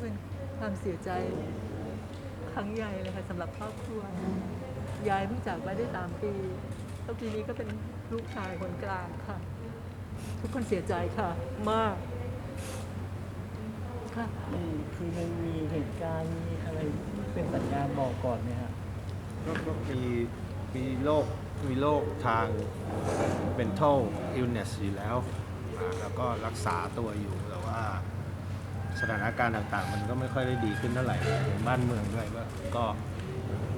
เป็นความเสียใจครั้งใหญ่เลยค่ะสำหรับครอบครัวยายเพิ่งจากไปได้สามปีแล้วปีนี้ก็เป็นลูกชายคนกลางค่ะ ทุกคนเสียใจค่ะ มากค่ะ อืมคือมันมีเหตุการณ์มีอะไรที่เป็นสัญญาณบอกก่อนไหมฮะก็ก็มีมีโรคมีโรคทาง mental illness อยู่แล้วอ่าแล้วก็รักษาตัวอยู่แต่ว่า สถานการณ์ต่างๆ มันก็ไม่ค่อยได้ดีขึ้นเท่าไหร่ถึงบ้านเมืองด้วยก็ก็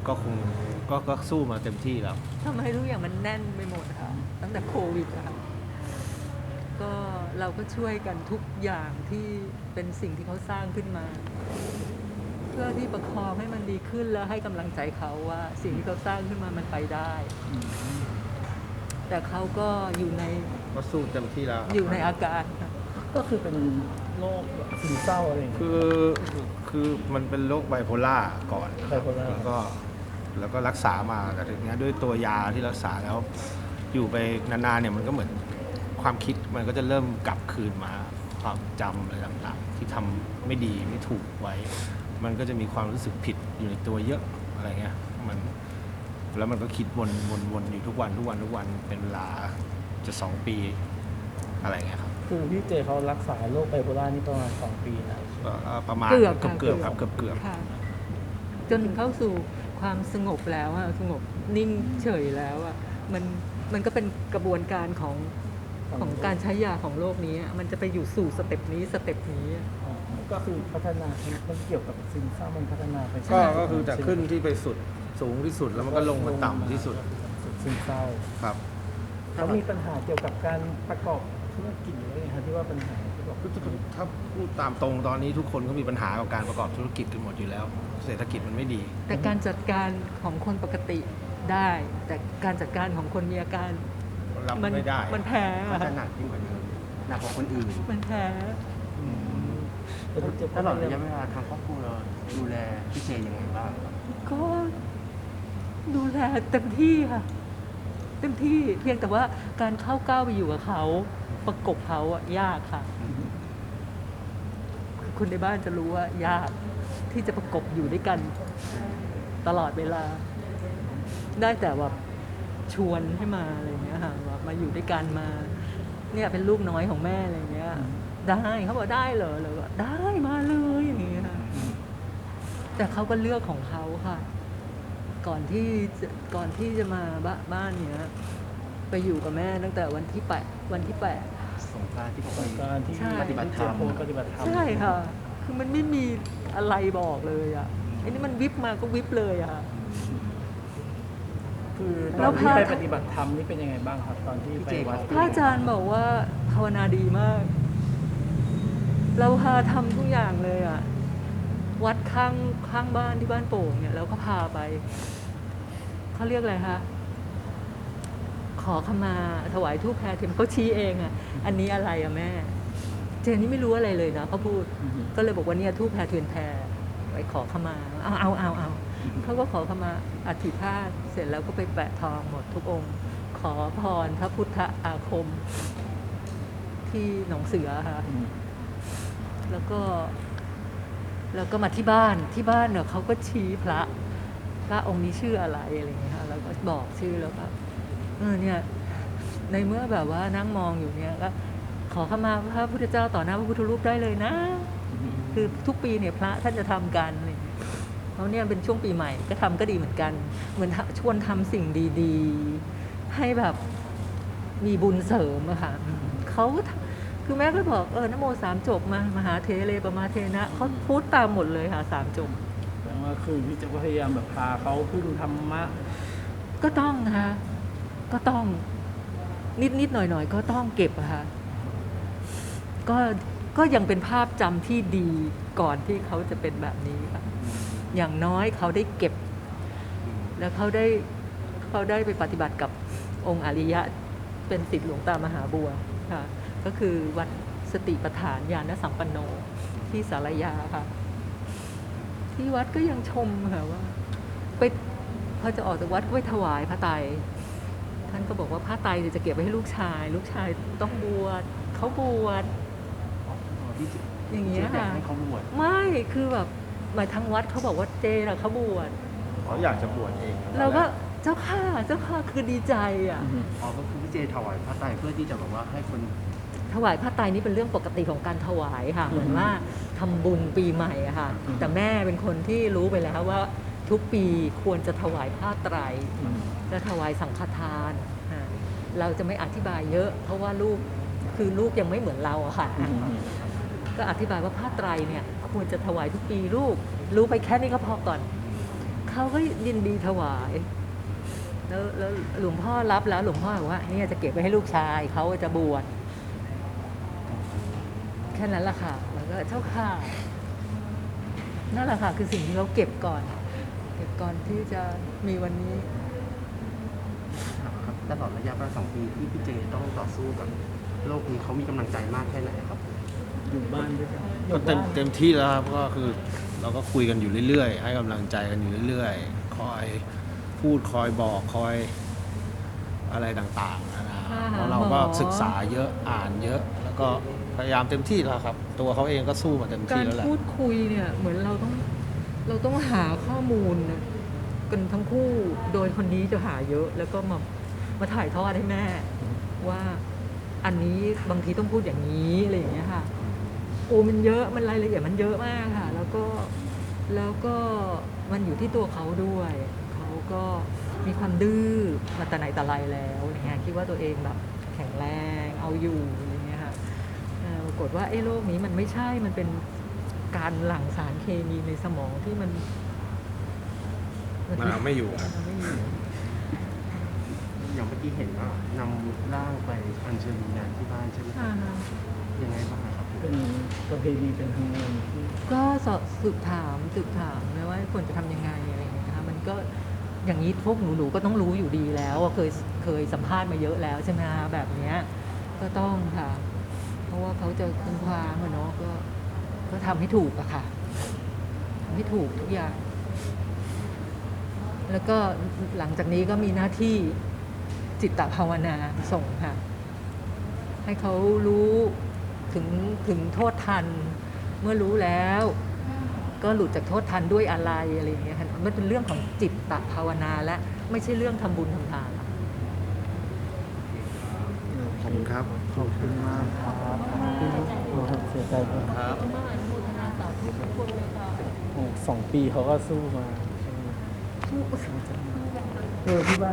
ก็คงก็ก็สู้มาเต็มที่แล้วทำให้ทุกอย่างมันแน่นไปหมดค่ะตั้งแต่โควิดอะค่ะก็เราก็ช่วยกันทุกอย่างที่เป็นสิ่งที่เขาสร้างขึ้นมา เพื่อที่ประคองให้มันดีขึ้นแล้วให้กำลังใจเขาว่า สิ่งที่เขาสร้างขึ้นมามันไปได้ แต่เขาก็อยู่ในก็สู้เต็มที่แล้ว อยู่ในอาการค่ะ ก็คือเป็น โรคซึมเศร้าอะไรอย่างเงี้ย คือคือมันเป็นโรคไบโพล่าก่อนไบโพล่า แล้วก็แล้วก็รักษามาแต่ทีเนี้ยด้วยตัวยาที่รักษาแล้ว อยู่ไปนานๆเนี่ยมันก็เหมือนความคิดมันก็จะเริ่มกลับคืนมาความจำอะไรต่างๆ ที่ทำไม่ดีไม่ถูกไว้ มันก็จะมีความรู้สึกผิดอยู่ในตัวเยอะอะไรเงี้ยมันแล้วมันก็คิดวนวนวนอยู่ทุกวันทุกวันทุกวันเป็นเวลาจะสองปีอะไรเงี้ยครับ คือพี่เจเขารักษาโรคไบโพล่านี่ประมาณสองปีนะก็เอ่อประมาณเกือบเกือบค่ะเกือบครับเกือบเกือบค่ะ จนเข้าสู่ความสงบแล้วอะสงบนิ่งเฉยแล้วอะมันมันก็เป็นกระบวนการของของการใช้ยาของโลกนี้อะมันจะไปอยู่สู่สเต็ปนี้สเต็ปนี้อะ อ๋อก็คือพัฒนามันเกี่ยวกับซึมเศร้ามันพัฒนาไปก็ก็คือจากขึ้นที่ไปสุดสูงที่สุดแล้วมันก็ลงมาต่ำที่สุดซึมเศร้า ครับ เขามีปัญหาเกี่ยวกับการประกอบ ธุรกิจหรืออะไรฮะที่ว่าปัญหาที่บอกถ้าพูดตามตรงตอนนี้ทุกคนก็มีปัญหากับการประกอบธุรกิจกันหมดอยู่แล้ว เศรษฐกิจมันไม่ดี แต่การจัดการของคนปกติได้ แต่การจัดการของคนมีอาการรับมัไม่ได้มันแพ้ก็อะจะหนักยิ่งกว่าเดิมหนักกว่าคนอื่น มันแพ้แต่พี่เจตลอดระยะเวลาทางครอบครัวเราดูแลพี่เจยังไงบ้างครับก็ดูแลเต็มที่ค่ะ เต็มที่เพียงแต่ว่าการเข้าก้าวไปอยู่กับเขา ประกบเขาอะยากค่ะ คนในบ้านจะรู้ว่ายากที่จะประกบอยู่ด้วยกัน ตลอดเวลา ได้แต่ว่าชวนให้มาอะไรอย่างเงี้ยค่ะว่ามาอยู่ด้วยกันมา เนี่ยเป็นลูกน้อยของแม่อะไรอย่างเงี้ย ได้เขาบอกได้เหรอเลยก็ได้มาเลยอย่างเงี้ยค่ะแต่เขาก็เลือกของเขาค่ะ ก่อนที่จะก่อนที่จะมาบ้าบ้านเนี้ย ไปอยู่กับแม่ตั้งแต่วันที่แปดวันที่แปด สงกรารที่เขาไป การที่ใช่ ปฏิบัติธรรมพี่เจโพสต์ปฏิบัติธรรม ใช่ค่ะ คือมันไม่มีอะไรบอกเลยอะไอ้นี่มันวิบมาก็วิบเลยอะ คือตแล้อวนที่พาไปปฏิบัติธรรมนี่เป็นยังไงบ้างครับ ตอนที่ไปวัดพระอาจารย์บอกว่าภาวนาดีมาก เราพาทำทุกอย่างเลยอะวัดข้างข้างบ้านที่บ้านโป่งเนี่ยเราก็พาไปเขาเรียกอะไรคะ ขอขมาถวายทูปแพรเทียมเขาชี้เองอะอันนี้อะไรอะแม่ เจนนี่ไม่รู้อะไรเลยนะเขาพูดอือฮึก็เลยบอกว่าเนี่ยทูปแพรเทียนแพรไปขอขมาเอาเอาเอาเอาเขาก็ขอขมาอธิษฐานเสร็จแล้วก็ไปแปะทองหมดทุกองค์ ขอพรพระพุทธอาคม ที่หนองเสือค่ะอืมแล้วก็ แล้วก็มาที่บ้านที่บ้านเนี่ยเขาก็ชี้พระพระองค์นี้ชื่ออะไรอะไรอย่างเงี้ยค่ะแล้วก็บอกชื่อแล้วก็เออเนี่ยในเมื่อแบบว่านั่งมองอยู่เนี่ยก็ขอเข้ามาพระพุทธเจ้าต่อหน้าพระพุทธรูปได้เลยนะ คือทุกปีเนี่ยพระท่านจะทำกันอะไรอย่างเงี้ยแล้วเนี่ยเป็นช่วงปีใหม่ก็ทำก็ดีเหมือนกัน เหมือนชวนทำสิ่งดีๆ ให้แบบมีบุญเสริมอะค่ะเขาก็ทำคือแม่ก็บอกเออนโมสามจบมามหาเทเลปมาเทนะเขาพูดตามหมดเลยค่ะสามจบแปลว่าคือพี่เจก็พยายามแบบพาเขาพึ่งธรรมะ ก็ต้องนะคะ ก็ต้องนิดนิดหน่อยหน่อยก็ต้องเก็บอะค่ะก็ก็ยังเป็นภาพจำที่ดีก่อนที่เขาจะเป็นแบบนี้ค่ะอย่างน้อยเขาได้เก็บ แล้วเขาได้เขาได้ไปปฏิบัติกับองค์อริยะเป็นสิทธิหลวงตามหาบัวค่ะก็คือวัดสติปัฏฐานญาณสัมปันโนที่สารยาค่ะที่วัดก็ยังชมค่ะว่า ไปพอจะออกจากวัดก็ไปถวายพระไตร ท่านก็บอกว่าพระไตรเนี่ยจะเก็บไว้ให้ลูกชาย ลูกชายต้องบวชเขาบวชอ๋อพี่เจอย่างเจเงี้ยแต่ค่ะให้เขาบวชไม่คือแบบหมายทางวัดเขาบอกว่าเจน่ะเขาบวชเขาอยากจะบวชเองเราก็เจ้าค่ะเจ้าค่ะคือดีใจอะอ๋อก็คือพี่เจถวายพระไตรเพื่อที่จะแบบว่าให้คน ถวายผ้าไตรนี่เป็นเรื่องปกติของการถวายค่ะเหมือนว่าทำบุญปีใหม่อะค่ะแต่แม่เป็นคนที่รู้ไปแล้วว่า ทุกปีควรจะถวายผ้าไตรและถวายสังฆทานอ่าเราจะไม่อธิบายเยอะ เพราะว่าลูกคือลูกยังไม่เหมือนเราอะค่ะ ก็อธิบายว่าผ้าไตรเนี่ยควรจะถวายทุกปีลูก รู้ไปแค่นี้ก็พอก่อน เขาก็ยินดีถวาย แล้วแล้วหลวงพ่อรับแล้วหลวงพ่อบอกว่าเนี่ยจะเก็บไว้ให้ลูกชายเขาจะบวชแค่นั้นแหละค่ะ แล้วก็เจ้าค่ะนั่นแหละค่ะ คือสิ่งที่เขาเก็บก่อนเก็บก่อนที่จะมีวันนี้ ครับตลอดระยะเวลาสองปีที่พี่เจต้องต่อสู้กับโลกนี้เขามีกำลังใจมากแค่ไหนครับ อยู่บ้านด้วยกันก็เต็มเต็มที่แล้วครับก็คือเราก็คุยกันอยู่เรื่อยๆ ให้กำลังใจกันอยู่เรื่อยๆ คอยพูดคอยบอกคอยอะไรต่างๆนะนะค่ะเพราะเราก็หมอ ศึกษาเยอะอ่านเยอะ แล้วก็พยายามเต็มที่แล้วครับ ตัวเขาเองก็สู้มาเต็มกาที่รแล้วแหละพูดคุยเนี่ย เหมือนเราต้อง เราต้องหาข้อมูลกันทั้งคู่โดยคนนี้จะหาเยอะ แล้วก็มามาถ่ายทอดให้แม่ ว่าอันนี้บางทีต้องพูดอย่างนี้อะไรอย่างเงี้ยค่ะโอ้มันเยอะมันรายละเอียดมันเยอะมากค่ะ แล้วก็แล้วก็มันอยู่ที่ตัวเขาด้วยเขาก็มีความดื้อมาแต่ไหนแต่ไรแล้วเงี้ยคิดว่าตัวเองแบบแข็งแรงเอาอยู่อะไรเงี้ยค่ะปรากฏว่าไอ้โรคนี้มันไม่ใช่มันเป็น การหลั่งสารเคมีในสมองที่มันมันเอาไม่อยู่ครับ มันไม่อยู่อย่างเมื่อกี้เห็นว่านำร่างไปอัญเชิญวิญญาณที่บ้านใช่ไหมครัอ่าบฮะ ยังไงบ้างครับเป็นประเพณีเป็นธรรมเนียมที่ก็สอบสืบถามสืบถามนะว่าควรจะทำยังไงอะไรอย่างเงี้ยนะคะมันก็อย่างนี้พวกหนูหนูๆก็ต้องรู้อยู่ดีแล้วว่าเคยเคยสัมภาษณ์มาเยอะแล้วใช่ไหมคะแบบเนี้ยก็ต้องค่ะ เพราะว่าเขาจะคุ้มคว้างอะเนาะก็ ก็ทำให้ถูกอะค่ะทำให้ถูกทุกอย่าง แล้วก็หลังจากนี้ก็มีหน้าที่จิตตภาวนาส่งค่ะ ให้เขารู้ถึงถึงโทษทัน เมื่อรู้แล้ว ก็หลุดจากโทษทันด้วยอะไรอะไรอย่างเงี้ยค่ะมันเป็นเรื่องของจิตตภาวนาและไม่ใช่เรื่องทำบุญทำทานค่ะขอบคุณครับ ขอบคุณมากครับ เสียใจมากครับโมทนาสาธุทุกคนเลยค่ะโอ้สองปีเขาก็สู้มาใช่ไหมเออที่บ้าน